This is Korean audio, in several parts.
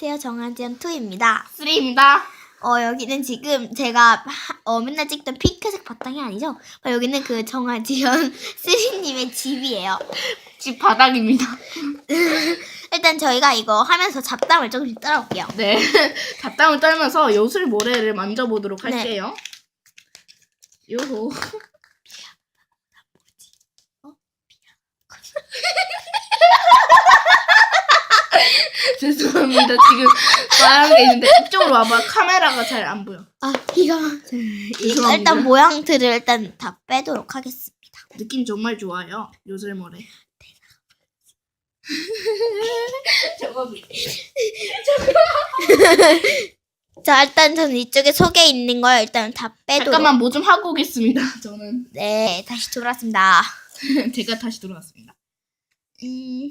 안녕하세요. 정한지연 2입니다. 3입니다. 어, 여기는 지금 제가 하- 어, 맨날 찍던 핑크색 바탕이 아니죠? 어, 여기는 그 정한지연 3님의 집이에요. 집 바닥입니다. 일단 저희가 이거 하면서 잡담을 조금씩 떨어볼게요. 네. 잡담을 떨면서 요술 모래를 만져보도록 네. 할게요. 요호. 죄송합니다. 지금 말하는 게 있는데 이쪽으로 와봐. 카메라가 잘 안 보여. 아, 이거. 이거 죄송합니다. 일단 모양들을 일단 다 빼도록 하겠습니다. 느낌 정말 좋아요. 요술 모래. 저거 자, 일단 저는 이쪽에 속에 있는 걸 일단 다 빼도록. 잠깐만 뭐 좀 하고 오겠습니다. 저는 네, 다시 돌아왔습니다. 제가 다시 돌아왔습니다. 음,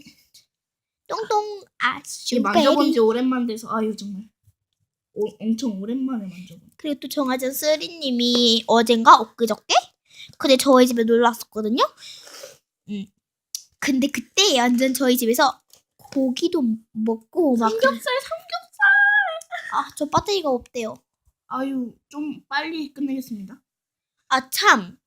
똥똥 이 아슈베리. 만져본 지 오랜만 돼서 아유 정말 오, 엄청 오랜만에 만져본. 그리고 또 정하전 쓰리님이 어젠가 엊그저께 근데 저희 집에 놀러 왔었거든요. 음. 근데 그때 완전 저희 집에서 고기도 먹고 막 삼겹살 삼겹살. 아 저 배터리가 없대요. 아유 좀 빨리 끝내겠습니다. 아 참.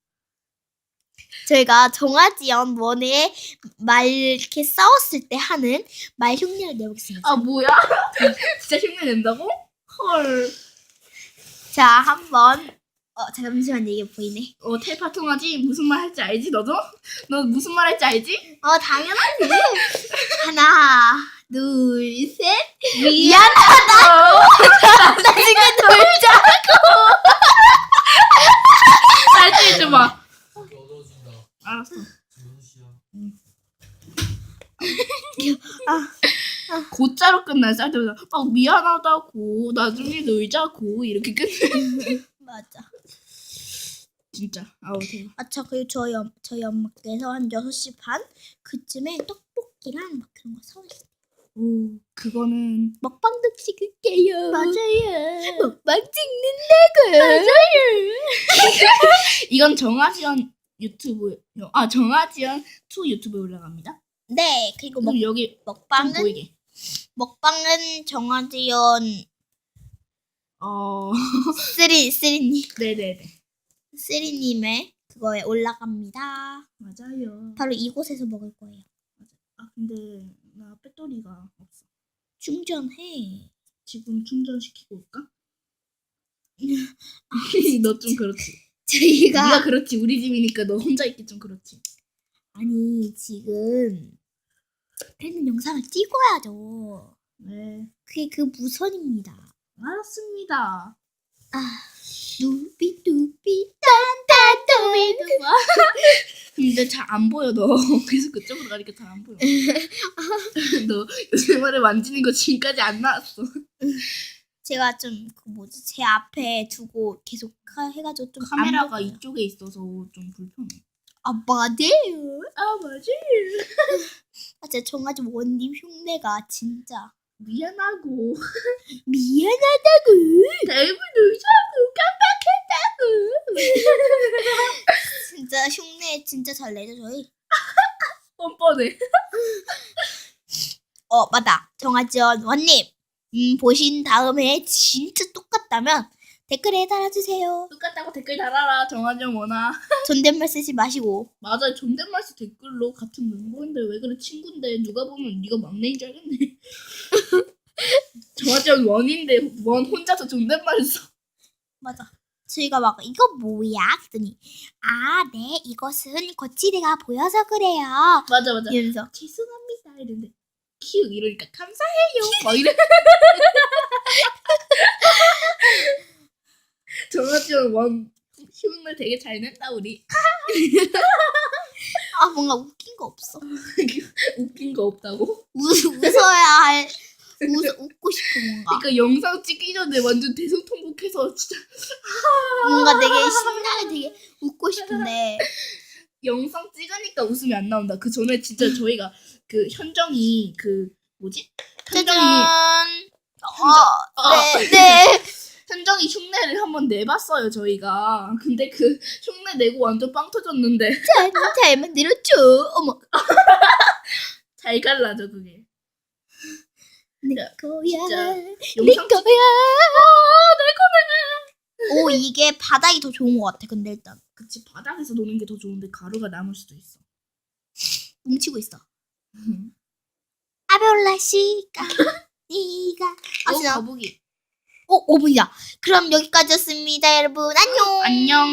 저희가 정아지연 원에 말 이렇게 싸웠을 때 하는 말 흉내를 내보겠습니다. 아 뭐야? 진짜 흉내 낸다고? 헐. 자 한번 어 잠시만 이게 보이네. 어 텔파 통하지 무슨 말 할지 알지 너도? 너 무슨 말 할지 알지? 어 당연하지. 하나 둘 셋. 미안하다. 나중에 놀자. 알지 좀 봐. 얻어준다. 알았어. 지훈 씨야. 곧자로 끝나 쌀 때마다 아 미안하다고 나중에 놀자고 이렇게 끝내. 맞아. 진짜 아우 대박. 아차 그리고 저희 엄 저희 엄마께서 한 6시 반 그쯤에 떡볶이랑 막 그런 거 사오셨어요. 오 그거는 먹방도 찍을게요. 맞아요. 먹방 찍는다고. 이건 정아지연 유튜브 아 정아지연 투 유튜브에 올라갑니다. 네 그리고 먹 그럼 여기 좀 먹방은 보이게. 먹방은 정화지연 어 쓰리 쓰리님 네네네 쓰리님의 그거에 올라갑니다. 맞아요. 바로 이곳에서 먹을 거예요. 아 근데 나 배터리가 없어. 충전해. 지금 충전시키고 올까? 너 좀 그렇지. 저희가 네가 그렇지. 우리 집이니까 너 혼자 있기 좀 그렇지. 아니 지금 팬은 영상을 찍어야죠. 네 그게 그 무선입니다. 알았습니다. 아 누비 누비 딴딴 근데 잘 안 보여 너. 계속 그쪽으로 가니까 잘 안 보여. 너 요새 말에 만지는 거 지금까지 안 나왔어. 제가 좀 그 뭐지 제 앞에 두고 계속 하- 해가지고 좀 카메라가 안 보여요. 이쪽에 있어서 좀 불편해. 아 맞아요. 아 맞지. 아 진짜 정아지 원님 흉내가 진짜 미안하고 미안하다고. 대부 놀자고 깜빡했다고. 진짜 흉내 진짜 잘 내죠 저희. 뻔뻔해. 어 맞다 정아지원 원님 음 보신 다음에 진짜 똑같다면 댓글에 달아주세요. 똑같다고 댓글 달아라 정한정 원아. 존댓말 쓰지 마시고 맞아 존댓말 씨 댓글로 같은 멤버인데 왜 그래 친구인데 누가 보면 네가 막내인 줄 알겠네. 정한정 원인데 원 혼자서 존댓말을 써. 맞아. 저희가 막 이거 뭐야? 그랬더니 아 네 이것은 거치대가 보여서 그래요. 맞아 맞아. 이러면서 죄송합니다 이랬는데 키읔 이러니까 감사해요 막 이래. 정한정 원 흉내 되게 잘 낸다 우리. 아 뭔가 웃긴 거 없어. 웃긴 거 없다고? 웃, 웃어야 할 웃, 웃고 싶어 뭔가 그러니까 영상 찍기 전에 완전 대성통곡해서 진짜 뭔가 되게 신나게 되게 웃고 싶은데 영상 찍으니까 웃음이 안 나온다. 그 전에 진짜 저희가 그 현정이 그 뭐지? 짜잔. 현정이 어, 어. 네, 네. 현정이 흉내를 한번 내봤어요 저희가. 근데 그 흉내 내고 완전 빵 터졌는데 잘, 잘 만들었죠. 어머, 잘 갈라져 그게. 내 야, 거야. 진짜 내 영상 찍- 거야. 오 이게 바닥이 더 좋은 것 같아. 근데 일단 그치 바닥에서 노는 게 더 좋은데 가루가 남을 수도 있어. 뭉치고 있어. 아베올라 씨가 네가 어, 아시나? 거북이. 오 5분이다. 그럼 여기까지였습니다, 여러분. 안녕. 안녕.